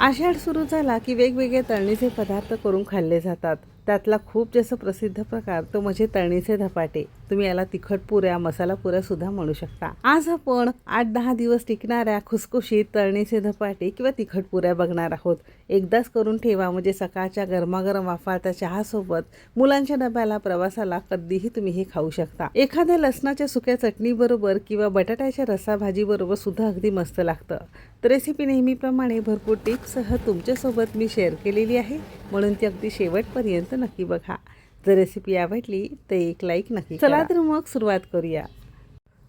आषाढ सुरू झाला की वेगवेगळे तळणीचे पदार्थ करून खाल्ले जातात. त्यातला खूप जास्त प्रसिद्ध प्रकार तो म्हणजे तळणीचे धपाटे. तुम्ही याला तिखट पुऱ्या मसाला पुऱ्या सुद्धा म्हणू शकता. आज आपण आठ दहा दिवस टिकणाऱ्या खुसखुशीत तळणीचे धपाटे किंवा तिखट पुऱ्या बघणार आहोत. एकदाच करून ठेवा म्हणजे सकाळच्या गरमागरम वाफाळत्या चहासोबत मुलांच्या डब्याला प्रवासाला कधीही तुम्ही हे खाऊ शकता. एखाद्या लसणाच्या सुक्या चटणीबरोबर किंवा बटाट्याच्या रसाभाजीबरोबर सुद्धा अगदी मस्त लागतं. तर रेसिपी नेहमीप्रमाणे भरपूर टिप्ससह तुमच्यासोबत मी शेअर केलेली आहे. म्हणून ती अगदी शेवटपर्यंत नक्की बघा. जर रेसिपी आवडली तर एक लाईक नक्की चला तर मग सुरुवात करूया.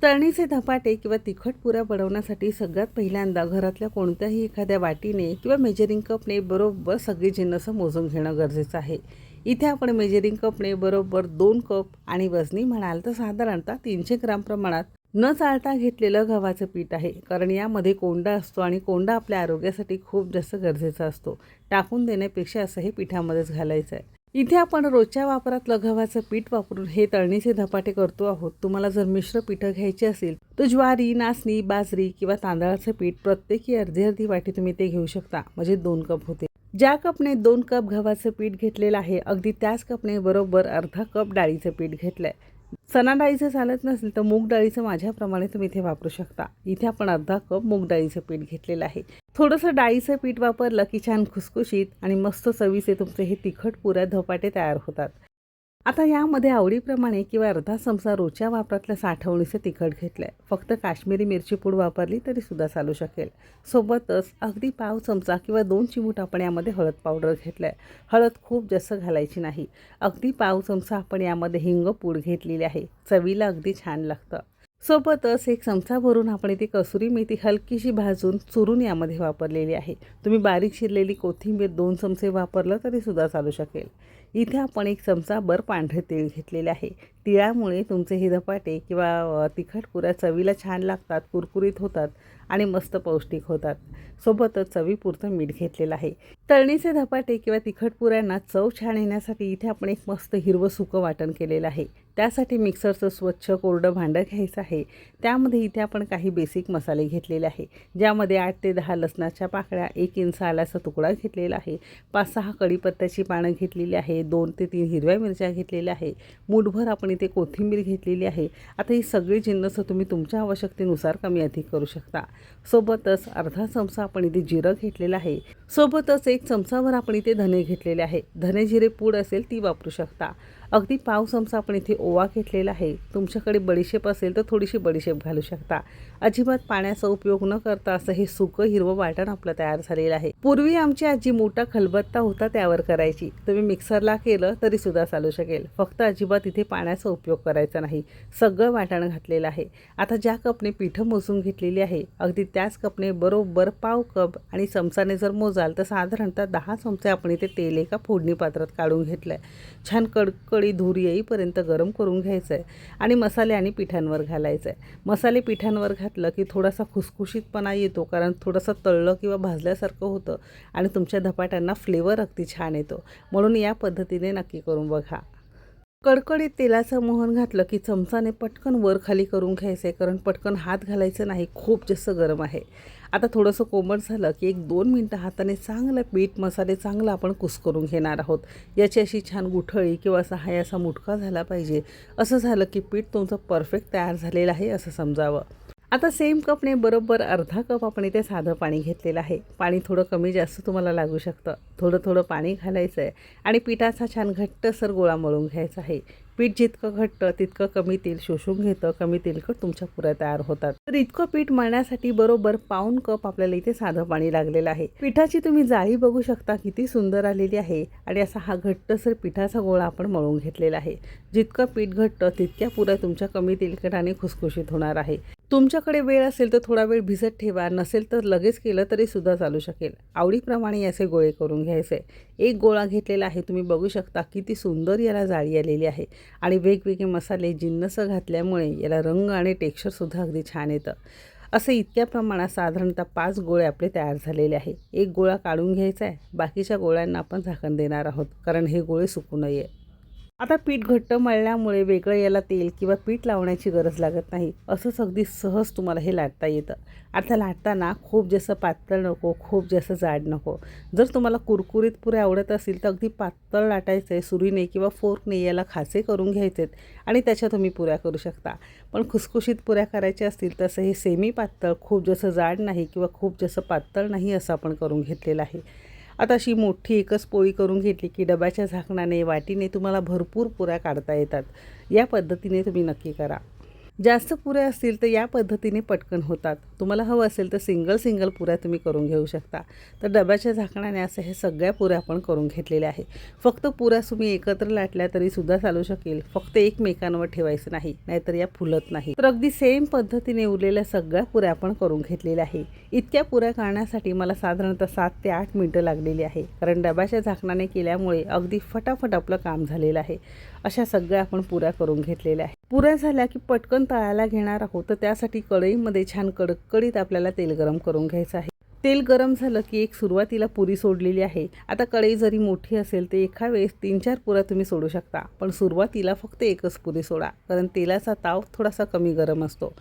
तळणीचे धपाटे किंवा तिखट पुऱ्या बनवण्यासाठी सगळ्यात पहिल्यांदा घरातल्या कोणत्याही एखाद्या वाटीने किंवा मेजरिंग कपने बरोबर सगळी जिन्नसं मोजून घेणं गरजेचं आहे. इथे आपण मेजरिंग कपने बरोबर दोन कप आणि वजनी म्हणाल तर साधारणतः तीनशे ग्राम प्रमाणात न चालता घेतलेलं गव्हाचं पीठ आहे. कारण यामध्ये कोंडा असतो आणि कोंडा आपल्या आरोग्यासाठी खूप जास्त गरजेचा असतो. टाकून देण्यापेक्षा असं हे पिठामध्येच घालायचं आहे इथे आपण रोजच्या वापरातलं गव्हाचं पीठ वापरून हे तळणीचे धपाटे करतो आहोत. तुम्हाला जर मिश्र पिठं घ्यायची असेल तर ज्वारी नाचणी बाजरी किंवा तांदळाचं पीठ प्रत्येकी अर्धी अर्धी वाटी तुम्ही ते घेऊ शकता. म्हणजे दोन कप होते. ज्या कपने दोन कप गव्हाचं पीठ घेतलेलं आहे अगदी त्याच कपने बरोबर अर्धा कप डाळीचं पीठ घेतलंय. चना डाळीचं चालत नसेल तर मूग डाळीचं माझ्याप्रमाणे तुम्ही इथे वापरू शकता. इथे आपण अर्धा कप मूग डाळीचं पीठ घेतलेलं आहे. थोडंसं डाळीचं पीठ वापरलं की छान खुसखुशीत आणि मस्त चवीचे तुमचे हे तिखट पुऱ्या धपाटे तयार होतात. आता यामध्ये आवडीप्रमाणे किंवा अर्धा चमचा रोजच्या वापरातल्या साठवणीचं तिखट घेतलं आहे फक्त काश्मीरी मिरची पूड वापरली तरी सुद्धा चालू शकेल. सोबतच अगदी पाव चमचा किंवा दोन चिमूट आपण यामध्ये हळद पावडर घेतलं आहे हळद खूप जास्त घालायची नाही. अगदी पाव चमचा आपण यामध्ये हिंग पूड घेतलेली आहे. चवीला अगदी छान लागतं. सोबतच एक चमचा भरून आपण इथे कसुरी मेथी हलकीशी भाजून चुरून यामध्ये वापरलेली आहे. तुम्ही बारीक शिरलेली कोथिंबीर दोन चमचे वापरलं तरी सुद्धा चालू शकेल. इथे आपण एक चमचा बर पांढरे तेल घेतलेले आहे. तिळामुळे तुमचे हे धपाटे किंवा तिखट पुऱ्या चवीला छान लागतात कुरकुरीत होतात आणि मस्त पौष्टिक होतात. सोबतच चवीपुरतं मीठ घेतलेलं आहे. तळणीचे धपाटे किंवा तिखट पुऱ्यांना चव छान येण्यासाठी इथे आपण एक मस्त हिरवं सुकं वाटण केलेलं आहे. त्यासाठी मिक्सरचं स्वच्छ कोरडं भांडं घ्यायचं आहे. त्यामध्ये इथे आपण काही बेसिक मसाले घेतलेले आहे ज्यामध्ये आठ ते दहा लसणाच्या पाकळ्या एक इंच आल्याचा तुकडा घेतलेला आहे. पाच सहा कढीपत्त्याची पानं घेतलेली आहे. दोन ते तीन हिरव्या मिरच्या घेतलेल्या आहे. मूठभर आपण इथे कोथिंबीर घेतलेली आहे. आता ही सगळी जिन्नसं तुम्ही तुमच्या आवश्यकतेनुसार कमी अधिक करू शकता. सोबतच अर्धा चमचा आपण इथे जिरं घेतलेलं आहे. सोबतच एक चमचाभर आपण इथे धने घेतलेले आहे. धने जिरे पूड असेल ती वापरू शकता. अगदी पाव चमचा आपण इथे ओवा घेतलेला आहे. तुमच्याकडे बडीशेप असेल तर थोडीशी बडीशेप घालू शकता. अजिबात पाण्याचा उपयोग न करता असं हे सुकं हिरवं वाटण आपलं तयार झालेलं आहे. पूर्वी आमची आजी मोठा खलबत्ता होता त्यावर करायची. तुम्ही मिक्सरला केलं तरी सुद्धा चालू शकेल. फक्त अजिबात इथे पाण्याचा उपयोग करायचा नाही. सगळं वाटण घातलेलं आहे. आता ज्या कपने पिठं मोजून घेतलेली आहे अगदी त्याच कपने बरोबर पाव कप आणि चमचाने जर मोजाल तर साधारणतः दहा चमचे आपण इथे तेल एका फोडणी पात्रात काढून घेतलं आहे छान कडकड धूर येईपर्यंत गरम करून घ्यायचं आहे आणि मसाले आणि पिठांवर घालायचं आहे मसाले पिठांवर घातलं की थोडासा खुसखुशीतपणा येतो कारण थोडंसं तळलं किंवा भाजल्यासारखं होतं आणि तुमच्या धपाट्यांना फ्लेवर अगदी छान येतो. म्हणून या पद्धतीने नक्की करून बघा. कडकडीत तेलाचं मोहन घातलं की चमचाने पटकन वर खाली करून घ्यायचं आहे कारण पटकन हात घालायचं नाही खूप जास्त गरम आहे. आता थोडंसं कोमट झालं की एक दोन मिनटं हाताने चांगलं पीठ मसाले चांगलं आपण कुस्करून घेणार आहोत. याची अशी छान गुठळी किंवा असा हाय असा मुटका झाला पाहिजे. असं झालं की पीठ तुमचं परफेक्ट तयार झालेलं आहे असं समजावं. आता सेम कपने बरोबर अर्धा कप आपण इथे साधं पाणी घेतलेलं आहे. पाणी थोडं कमी जास्त तुम्हाला लागू शकतं. थोडं थोडं पाणी घालायचं आहे आणि पिठाचा छान घट्टसर गोळा मळून घ्यायचा आहे. पीठ जितकं घट्ट तितकं कमी तेल शोषून घेतं. कमी तेलकट तुमच्या पुऱ्या तयार होतात. तर इतकं पीठ मळण्यासाठी बरोबर पाऊन कप आपल्याला इथे साधं पाणी लागलेलं आहे. पिठाची तुम्ही जाळी बघू शकता किती सुंदर आलेली आहे आणि असा हा घट्टसर पिठाचा गोळा आपण मळून घेतलेला आहे. जितकं पीठ घट्ट तितक्या पुऱ्या तुमच्या कमी तेलकटाने खुसखुशीत होणार आहे. तुमच्याकडे वेळ असेल तर थोडा वेळ भिजत ठेवा. नसेल तर लगेच केलं तरी सुद्धा चालू शकेल. आवडीप्रमाणे याचे गोळे करून घ्यायचे. एक गोळा घेतलेला आहे. तुम्ही बघू शकता किती सुंदर याला जाळी आलेली आहे आणि वेगवेगळे मसाले जिन्नस घातल्यामुळे याला रंग आणि टेक्स्चरसुद्धा अगदी छान येतं. असे इतक्या प्रमाणात साधारणतः पाच गोळे आपले तयार झालेले आहे. एक गोळा काढून घ्यायचा आहे. बाकीच्या गोळ्यांना आपण झाकण देणार आहोत कारण हे गोळे सुकू नये. आता पीठ घट्ट मळल्यामुळे वेगळं याला तेल किंवा पीठ लावण्याची गरज लागत नाही. असंच अगदी सहज तुम्हाला हे लाटता येतं. आता लाटताना खूप जास्त पातळ नको खूप जास्त जाड नको. जर तुम्हाला कुरकुरीत पुऱ्या आवडत असतील तर अगदी पातळ लाटायचं आहे सुरीने किंवा फोर्कने याला खासे करून घ्यायचे आणि त्याच्या तुम्ही पुऱ्या करू शकता. पण खुसखुशीत पुऱ्या करायच्या असतील तसं हे सेमी पातळ खूप जास्त जाड नाही किंवा खूप जास्त पातळ नाही असं आपण करून घेतलेलं आहे. आता अशी मोठी एकच पोळी करून घेतली की डब्याच्या झाकणाने वाटीने तुम्हाला भरपूर पुऱ्या काढता येतात. या पद्धतीने तुम्ही नक्की करा. जास्त पुऱ्या असतील तर या पद्धतीने पटकन होतात. तुम्हाला हवं असेल तर सिंगल सिंगल पुऱ्या तुम्ही करून घेऊ शकता. तर डब्याच्या झाकणाने असं हे सगळ्या पुऱ्या आपण करून घेतलेल्या आहे फक्त पुऱ्या तुम्ही एकत्र लाटल्या तरी सुद्धा चालू शकेल. फक्त एकमेकांवर ठेवायचं नाही नाहीतर या फुलत नाही. तर अगदी सेम पद्धतीने उरलेल्या सगळ्या पुऱ्या आपण करून घेतलेल्या आहे. इतक्या पुऱ्या करण्यासाठी मला साधारणतः सात ते आठ मिनटं लागलेली आहे. कारण डब्याच्या झाकणाने केल्यामुळे अगदी फटाफट आपलं काम झालेलं आहे. अशा सगळ्या आपण पुऱ्या करून घेतलेल्या आहे पुऱ्या झाल्या की पटकन तळायला घेणार आहोत. तर त्यासाठी कढईमध्ये छान कडकडीत आपल्याला तेल गरम करून घ्यायचं आहे. तेल गरम झालं की एक सुरुवातीला पुरी सोडलेली आहे. आता कढई जरी मोठी असेल तर एका वेळेस तीन चार पुऱ्या तुम्ही सोडू शकता. पण सुरुवातीला फक्त एकच पुरी सोडा कारण तेलाचा ताव थोडासा कमी गरम असतो.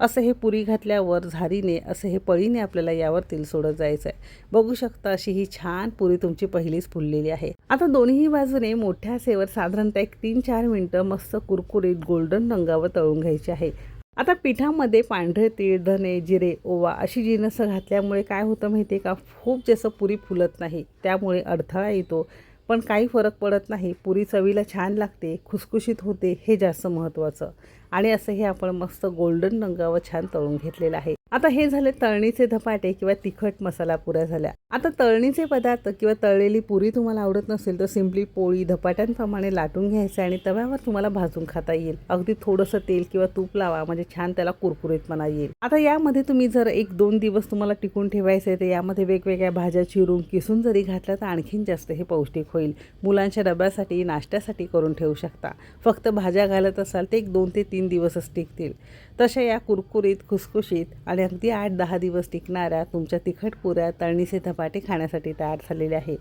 असं हे पुरी घातल्यावर झारीने असं हे पळीने आपल्याला यावर तेल सोडत जायचं आहे बघू शकता अशी ही छान पुरी तुमची पहिलीच फुललेली आहे. आता दोन्ही बाजूने मोठ्या सेवर साधारणतः एक तीन चार मिनटं मस्त कुरकुरीत गोल्डन रंगावर तळून घ्यायची आहे. आता पिठामध्ये पांढरे तीळ धने जिरे ओवा अशी जिनस घातल्यामुळे काय होतं माहिती आहे का? खूप जास्त पुरी फुलत नाही. त्यामुळे अडथळा येतो. पण काही फरक पडत नाही. पुरी चवीला छान लागते खुसखुशीत होते हे जास्त महत्त्वाचं. आणि असं हे आपण मस्त गोल्डन रंगावर छान तळून घेतलेलं आहे. आता हे झाले तळणीचे धपाटे किंवा तिखट मसाला पुऱ्या झाल्या. आता तळणीचे पदार्थ किंवा तळलेली पुरी तुम्हाला आवडत नसेल तर सिम्पली पोळी धपाट्यांप्रमाणे लाटून घ्यायचं आणि तव्यावर तुम्हाला भाजून खाता येईल. अगदी थोडंसं तेल किंवा तूप लावा म्हणजे छान त्याला कुरकुरीतपणा येईल. आता यामध्ये तुम्ही जर एक दोन दिवस तुम्हाला टिकून ठेवायचं आहे तर यामध्ये वेगवेगळ्या भाज्या चिरून किसून जरी घातल्या तर आणखीन जास्त हे पौष्टिक होईल. मुलांच्या डब्यासाठी नाश्त्यासाठी करून ठेवू शकता. फक्त भाज्या घालत असाल तर एक दोन ते तीन दिवसच टिकतील. तशा या कुरकुरीत खुसखुशीत आणि अगदी आठ दहा दिवस टिकणाऱ्या तुमच्या तिखट पुऱ्या तळणीचे धपाटे खाण्यासाठी तयार झालेले आहे.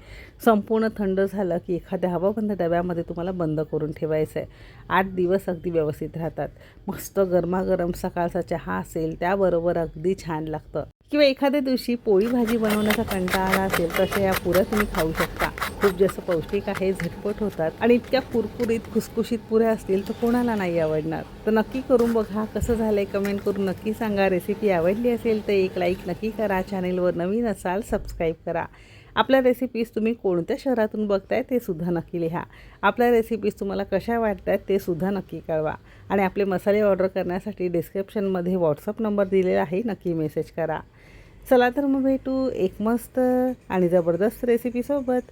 संपूर्ण थंड झालं की एखाद्या हवाबंद डब्यामध्ये तुम्हाला बंद करून ठेवायचं आहे. आठ दिवस अगदी व्यवस्थित राहतात. मस्त गरमागरम सकाळचा चहा असेल त्याबरोबर अगदी छान लागतं. किंवा एखाद्या दिवशी पोळी भाजी बनवण्याचा कंटाळा असेल तसे या पुऱ्या तुम्ही खाऊ शकता. खूप जास्त पौष्टिक आहे झटपट होतात आणि इतक्या कुरकुरीत खुसखुशीत पुऱ्या असतील तर कोणाला नाही आवडणार. तर नक्की करून बघा कसं झालं आहे कमेंट करून नक्की सांगा. रेसिपी आवडली असेल तर एक लाईक नक्की करा. चॅनेलवर नवीन असाल सबस्क्राईब करा. आपल्या रेसिपीज तुम्ही कोणत्या शहरातून बघताय ते सुद्धा नक्की लिहा. आपल्या रेसिपीज तुम्हाला कशा वाटतात ते सुद्धा नक्की कळवा. आणि आपले मसाले ऑर्डर करण्यासाठी डिस्क्रिप्शनमध्ये व्हॉट्सअप नंबर दिलेला आहे नक्की मेसेज करा. चला तर मग भेटू एक मस्त आणि जबरदस्त रेसिपीसोबत